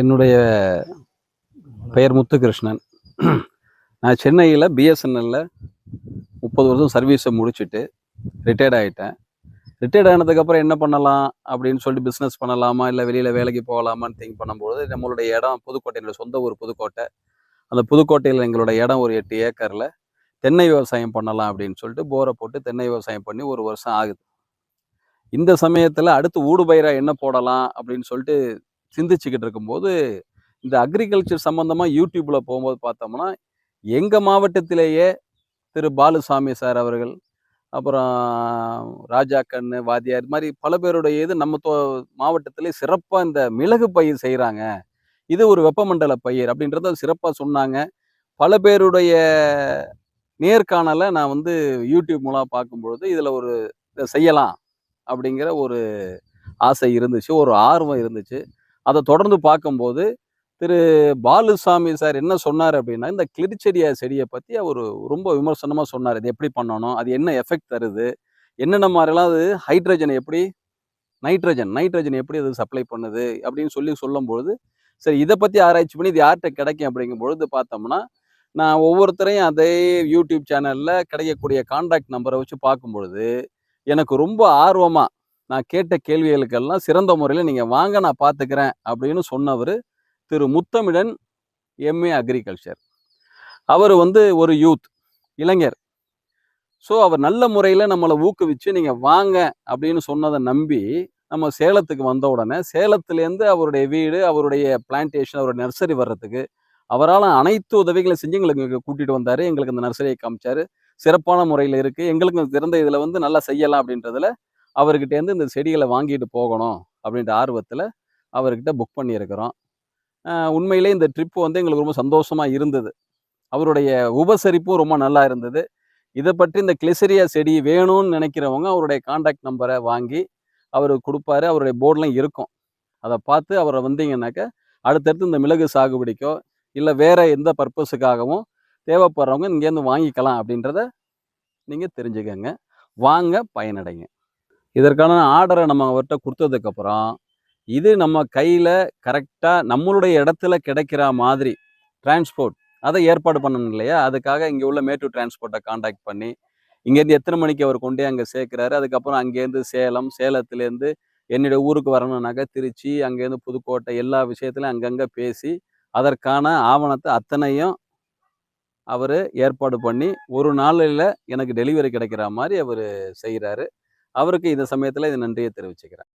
என்னுடைய பெயர் முத்துகிருஷ்ணன். நான் சென்னையில் பிஎஸ்என்எல்ல முப்பது வருஷம் சர்வீஸை முடிச்சுட்டு ரிட்டையர்ட் ஆகிட்டேன் ரிட்டையர்ட் ஆனதுக்கப்புறம் என்ன பண்ணலாம் அப்படின்னு சொல்லிட்டு பிஸ்னஸ் பண்ணலாமா இல்லை வெளியில் வேலைக்கு போகலாமான்னு திங்க் பண்ணும்போது நம்மளுடைய இடம் புதுக்கோட்டை சொந்த ஊர் புதுக்கோட்டை. அந்த புதுக்கோட்டையில் எங்களோட இடம் ஒரு எட்டு ஏக்கரில். தென்னை விவசாயம் பண்ணலாம் அப்படின்னு சொல்லிட்டு போரை போட்டு தென்னை விவசாயம் பண்ணி ஒரு வருஷம் ஆகுது. இந்த சமயத்தில் அடுத்து ஊடுபயிராக என்ன போடலாம் அப்படின்னு சொல்லிட்டு சிந்திச்சுக்கிட்டு இருக்கும்போது இந்த அக்ரிகல்ச்சர் சம்மந்தமாக யூடியூப்பில் போகும்போது பார்த்தோம்னா எங்கள் மாவட்டத்திலேயே திரு பாலுசாமி சார் அவர்கள் அப்புறம் ராஜா கண்ணு வாத்தியார் இது மாதிரி பல பேருடைய இது நம்ம தோ மாவட்டத்திலே சிறப்பாக இந்த மிளகு பயிர் செய்கிறாங்க இது ஒரு வெப்பமண்டல பயிர் அப்படின்றத சிறப்பாக சொன்னாங்க. பல பேருடைய நேர்காணலை நான் வந்து யூடியூப் மூலம் பார்க்கும்பொழுது இதில் ஒரு இதை செய்யலாம் அப்படிங்கிற ஒரு ஆசை இருந்துச்சு ஒரு ஆர்வம் இருந்துச்சு. அதை தொடர்ந்து பார்க்கும்போது திரு. பாலுசாமி சார் என்ன சொன்னார் அப்படின்னா இந்த கிளிச்செடியா செடியை பற்றி அவர் ரொம்ப விமர்சனமாக சொன்னார். இது எப்படி பண்ணணும்? அது என்ன எஃபெக்ட் தருது? என்னென்ன மாதிரிலாம் அது ஹைட்ரஜனை எப்படி? நைட்ரஜன் நைட்ரஜன் எப்படி அது சப்ளை பண்ணுது? அப்படின்னு சொல்லி சொல்லும்பொழுது சரி இதை பற்றி ஆராய்ச்சி பண்ணி இது யார்கிட்ட கிடைக்கும் அப்படிங்கும் பொழுது பார்த்தோம்னா நான் ஒவ்வொருத்தரையும் அதே யூடியூப் சேனலில் கிடைக்கக்கூடிய கான்டாக்ட் நம்பரை வச்சு பார்க்கும் பொழுது எனக்கு ரொம்ப ஆர்வமாக நான் கேட்ட கேள்விகளுக்கெல்லாம் சிறந்த முறையில் நீங்கள் வாங்க நான் பார்த்துக்கிறேன் அப்படின்னு சொன்னவர் திரு முத்தமிழன் எம்ஏ அக்ரிகல்ச்சர் அவர் வந்து ஒரு யூத் இளைஞர். ஸோ அவர் நல்ல முறையில் நம்மளை ஊக்குவிச்சு நீங்கள் வாங்க அப்படின்னு சொன்னதை நம்பி நம்ம சேலத்துக்கு வந்த உடனே சேலத்துலேருந்து அவருடைய வீடு அவருடைய பிளான்டேஷன் அவருடைய நர்சரி வர்றதுக்கு அவரால் அனைத்து உதவிகளையும் செஞ்சு எங்களுக்கு கூட்டிகிட்டு வந்தார். எங்களுக்கு இந்த நர்சரியை காமிச்சார். சிறப்பான முறையில் இருக்குது எங்களுக்கு திறந்த இதில் வந்து நல்லா செய்யலாம் அப்படின்றதுல அவர்கிட்டேருந்து இந்த செடிகளை வாங்கிட்டு போகணும் அப்படின்ற ஆர்வத்தில் அவர்கிட்ட புக் பண்ணியிருக்கிறோம். உண்மையிலே இந்த ட்ரிப் வந்து எங்களுக்கு ரொம்ப சந்தோஷமாக இருந்தது. அவருடைய உபசரிப்பும் ரொம்ப நல்லா இருந்தது. இதை பற்றி இந்த கிளிசரியா செடி வேணும்னு நினைக்கிறவங்க அவருடைய காண்டாக்ட் நம்பரை வாங்கி அவர் கொடுப்பாரு. அவருடைய போர்டெலாம் இருக்கும். அதை பார்த்து அவரை வந்தீங்கன்னாக்க அடுத்தடுத்து இந்த மிளகு சாகுபடிக்கோ இல்லை வேறு எந்த பர்பஸுக்காகவும் தேவைப்படுறவங்க இங்கேருந்து வாங்கிக்கலாம் அப்படின்றத நீங்கள் தெரிஞ்சுக்கங்க. வாங்க பயனடைங்க. இதற்கான ஆர்டரை நம்ம அவர்கிட்ட கொடுத்ததுக்கப்புறம் இது நம்ம கையில் கரெக்டாக நம்மளுடைய இடத்துல கிடைக்கிற மாதிரி டிரான்ஸ்போர்ட் அதை ஏற்பாடு பண்ணணும் இல்லையா? அதுக்காக இங்கே உள்ள மேட்டூர் டிரான்ஸ்போர்ட்டை காண்டாக்ட் பண்ணி இங்கேருந்து எத்தனை மணிக்கு அவர் கொண்டே அங்கே சேர்க்குறாரு? அதுக்கப்புறம் அங்கேருந்து சேலம் சேலத்துலேருந்து என்னுடைய ஊருக்கு வரணுன்னாக்கா திருச்சி அங்கேருந்து புதுக்கோட்டை எல்லா விஷயத்துலையும் அங்கங்கே பேசி அதற்கான ஆவணத்தை அத்தனையும் அவர் ஏற்பாடு பண்ணி ஒரு நாளில் எனக்கு டெலிவரி கிடைக்கிற மாதிரி அவர் செய்கிறாரு அவருக்கு இந்த சமயத்தில் இது நன்றியை தெரிவிச்சுக்கிறேன்.